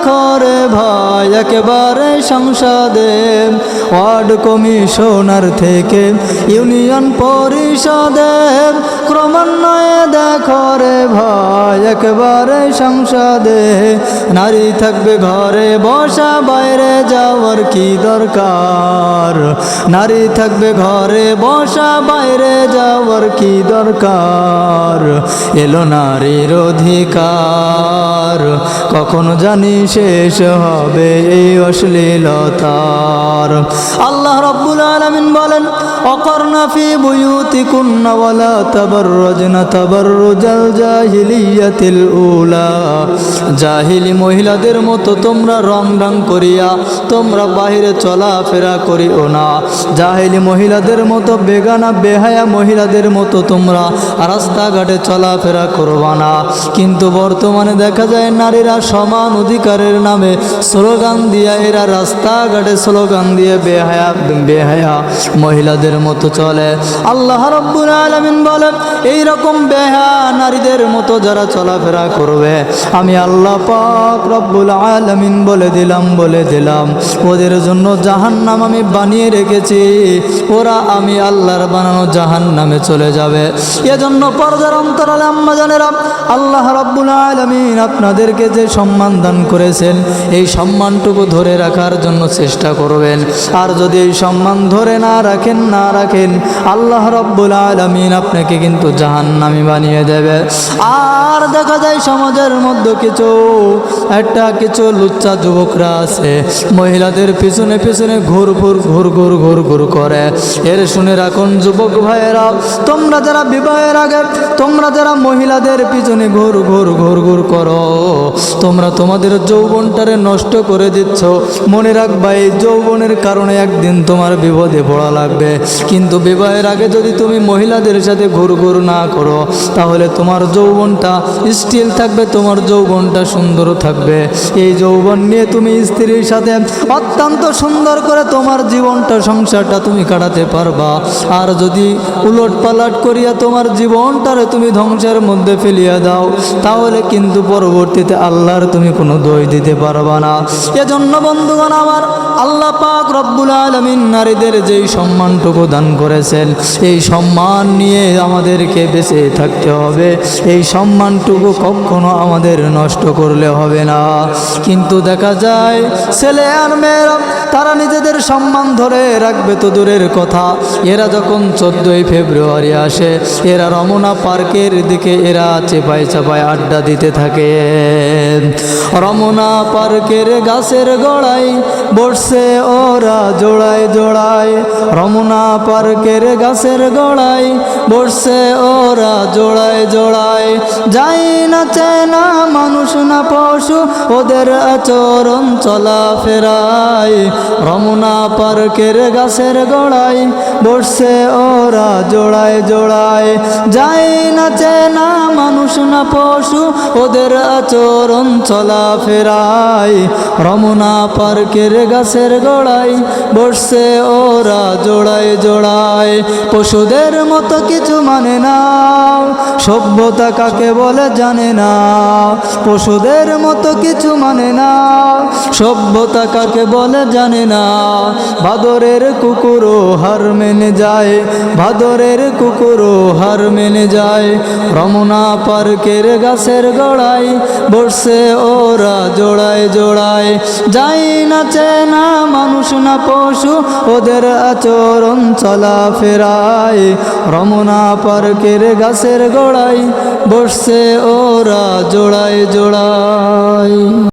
ক্রমান্বয়ে দেখো রে ভাই, একেবারে সংসদে। ওয়ার্ড কমিশনার থেকে ইউনিয়ন পরিষদে ক্রমান্বয়ে দেখো রে ভাই, একেবারে সংসদে। নারী থাকবে ঘরে বসা, বাইরে যাওয়ার কি দরকার? নারী থাকবে ঘরে বসা, বাইরে যাওয়ার কি দরকার? এলো নারীর অধিকার। কখনো জানি শেষ হবে এই অশ্লীলতার। আল্লাহ রব্বুল আলমিন বলেন, অকর্ণা ফি বুয়ুতিকুন্না ওয়ালা তাবাররাজনা তাবাররুজাল জাহিলিয়াতিল উলা। জাহিলি মহিলাদের মতো তোমরা রং রং করিয়া, তোমরা বাহিরে চলাফেরা করিও না। জাহিলি মহিলাদের মতো বেগানা, বেহায়া মহিলাদের মতো তোমরা রাস্তাঘাটে চলাফেরা করবা না। কিন্তু বর্তমানে দেখা যায় নারীরা সমান অধিকারের নামে স্লোগান দিয়ে এরা রাস্তাঘাটে স্লোগান দিয়ে বেহায়া বেহায়া মহিলাদের মতো চলে। আল্লাহ রব্বুল আলমিন বলেন, এইরকম বেহা নারীদের মতো যারা চলাফেরা করবে। আমি আল্লাহ পাক রব্বুল আলমিন বলে দিলাম বলে দিলাম, ওদের জন্য জাহান নাম আমি বানিয়ে রেখেছি। ওরা আমি আল্লাহর বানানো জাহান্নামে চলে যাবে। এজন্য পর্দার অন্তরালে আল্লাহ রব্বুল আলমিন আপনাদেরকে যে সম্মান দান করেছেন, এই সম্মানটুকু ধরে রাখার জন্য চেষ্টা করবেন। আর যদি এই সম্মান ধরে না রাখেন না রাখেন, আল্লাহ রব্বুল আলমিন আপনাকে কিন্তু জাহান্নামি বানিয়ে দেবে। আর দেখা যায় সমাজের মধ্যে কিছু, একটা কিছু লুচ্চা যুবকরা আছে, মহিলাদের পিছনে পিছনে ঘুর ঘুর ঘুর ঘুর ঘুর ঘুর করে। এর শুনে রাখুন, যুবক ভাইয়েরা, তোমরা যারা বিবাহের আগে, তোমরা যারা মহিলাদের পিছনে ঘুর ঘুর ঘুর ঘুর করো, তোমরা তোমাদের যৌবনটারে নষ্ট করে দিচ্ছ। মনে রাখবা, এই যৌবনের কারণে একদিন তোমার বিপদে পড়া লাগবে। কিন্তু বিবাহের আগে যদি তুমি মহিলাদের সাথে ঘুর ঘুর না করো, তাহলে তোমার যৌবনটা স্টিল থাকবে, তোমার যৌবনটা সুন্দর থাকবে। এই যৌবন নিয়ে তুমি স্ত্রীর সাথে অত্যন্ত সুন্দর করে তোমার জীবনটা, সংসারটা তুমি কাটাতে পারবা। আর যদি উলট পালট করিয়া তোমার জীবনটারে তুমি ধ্বংসের মধ্যে ফেলিয়া দাও, তাহলে কিন্তু পরবর্তীতে আল্লাহর তুমি কোনো দই দিতে পারবা না। এজন্য বন্ধুগণ, আমার আল্লাহ পাক রব্বুল আলমিন নারীদের যেই সম্মানটুকু দান করেছেন, এই সম্মান নিয়ে আমাদেরকে বেঁচে থাকতে হবে। এই সম্মানটুকু কখনো আমাদের নষ্ট করলে হবে না। কিন্তু দেখা যায়, ছেলে আর মেয়েরা, তারা নিজেদের সম্মান ধরে রাখবে তো দূরের কথা। এরা যখন চোদ্দোই ফেব্রুয়ারি আসে, এরা রমনা পার্কের দিকে এরা চেপায় চাপায় আড্ডা দিতে থাকে। রমনা পার্কের গাছের গোড়ায় বসছে ওরা জোড়ায় জোড়ায়। রমনা পার্কের গাছের গোড়ায় বসছে ওরা জোড়ায় জোড়ায়। যাই না চায় না মানুষ না পশু, ওদের আচরণ চলাফেরায়। রমনা পার্কের গাছের গোড়ায় বসছে ওরা জোড়ায় জোড়ায়। যাই না চেনা মানুষ, না পশু, ওদের আচরণ চলাফেরায় রমনা পার্কের গাছের গোড়ায় বসছে ওরা জোড়ায় জোড়ায়। পশুদের মতো কিছু মানে না সভ্যতা কাকে বলে জানে না। পশুদের মতো কিছু মানে না। সভ্যতা কাকে বলে জানে না। ভাদরের কুকুরও হার মেনে যায়। ভাদরের কুকুরও হার মেনে যায়। রমনা পার্কের গাছের গোড়ায় বসছে ওরা জোড়ায় জোড়ায়। যাই না চেনা মানুষ না পশু, ওদের আচরণ চলা ফেরায় রমনা পার্কের গাছের গোড়ায় বসছে ওরা জোড়ায় জোড়ায়।